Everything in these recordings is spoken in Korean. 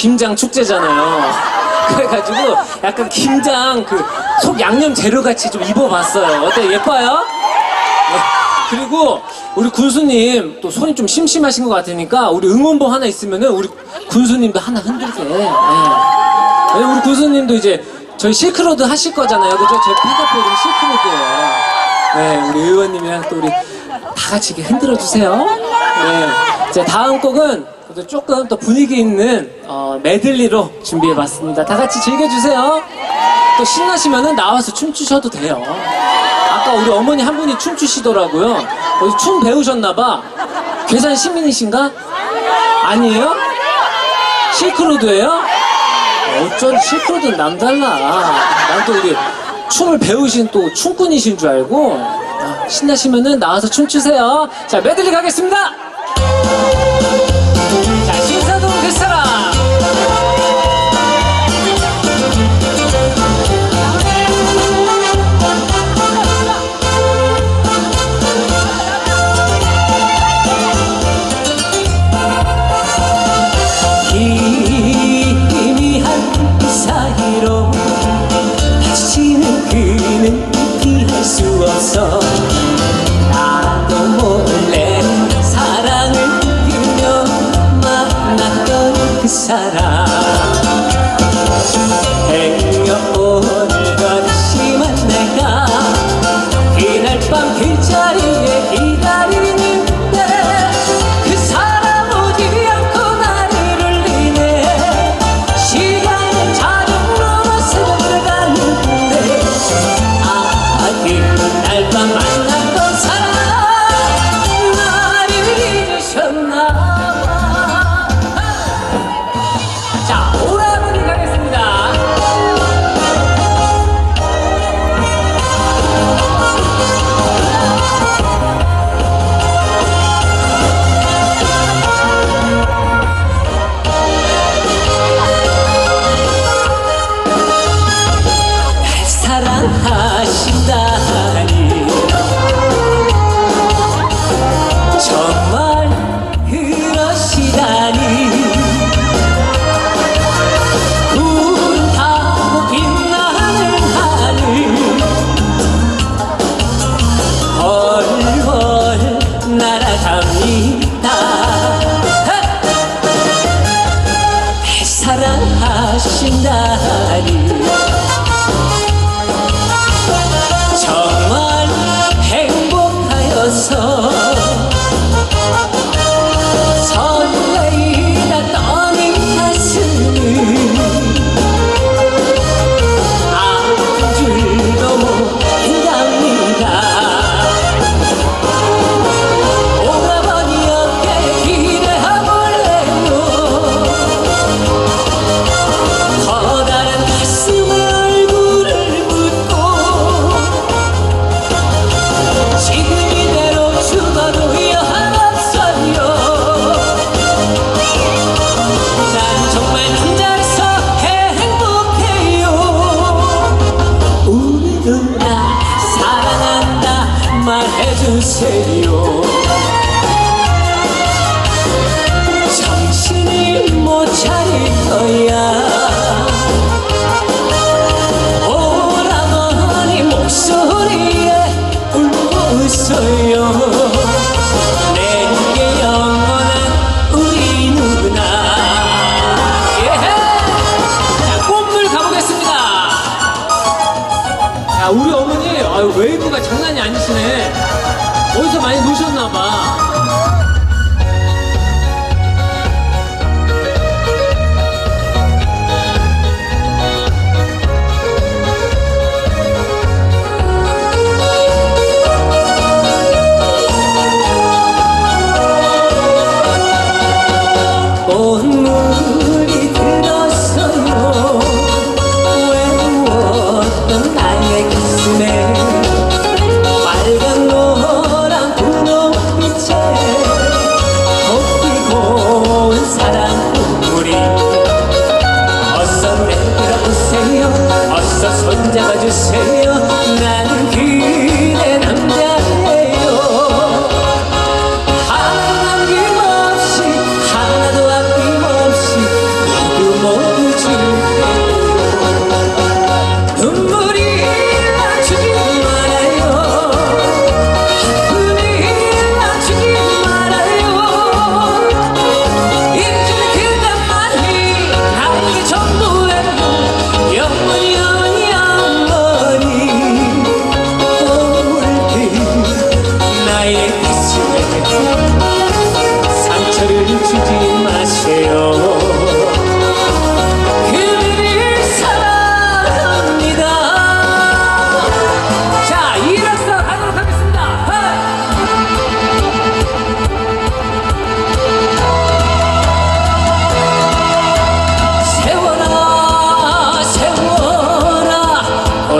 김장 축제잖아요. 그래가지고 약간 김장 그 속 양념 재료 같이 좀 입어봤어요. 어때 예뻐요? 네. 그리고 우리 군수님 또 손이 좀 심심하신 것 같으니까 우리 응원봉 하나 있으면은 우리 군수님도 하나 흔들게. 네. 네, 우리 군수님도 이제 저희 실크로드 하실 거잖아요. 그죠? 제 팬카페 실크로드예요. 네, 우리 의원님이랑 또 우리 다 같이 이렇게 흔들어 주세요. 네. 자, 다음 곡은 그래도 조금 더 분위기 있는 어, 메들리로 준비해 봤습니다. 다 같이 즐겨주세요. 또 신나시면은 나와서 춤추셔도 돼요. 아까 우리 어머니 한 분이 춤추시더라고요. 어디 춤 배우셨나봐. 괴산 시민이신가? 아니에요? 실크로드예요? 어쩐 실크로드는 남달라. 난 또 우리 춤을 배우신 또 춤꾼이신 줄 알고 아, 신나시면은 나와서 춤추세요. 자 메들리 가겠습니다. 看你。 주세요 정신이 못 차릴 거야. 오라버니 목소리에 울고 야 우리 어머니 아유, 웨이브가 장난이 아니시네 어디서 많이 노셨나봐. 꽃물 손잡아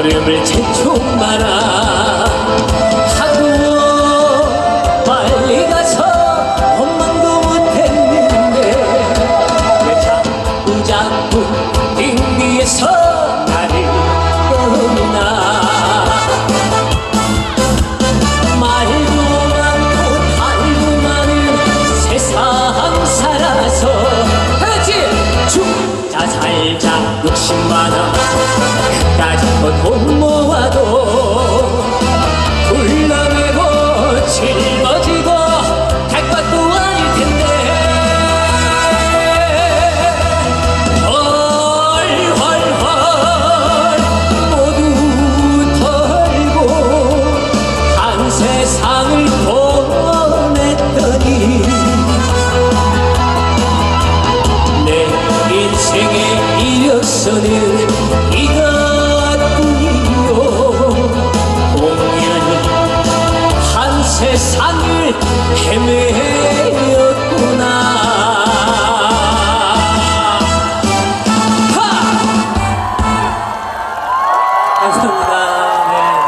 걸음을 재촉마라. 하고 빨리 가서 원망도 못했는데 왜 자꾸 자꾸 빙 위에서 나를 떠나. 말도 많고 달도 많은 세상 살아서 그렇지! 죽자 살자. 욕심 많아 그 세상을 헤매였구나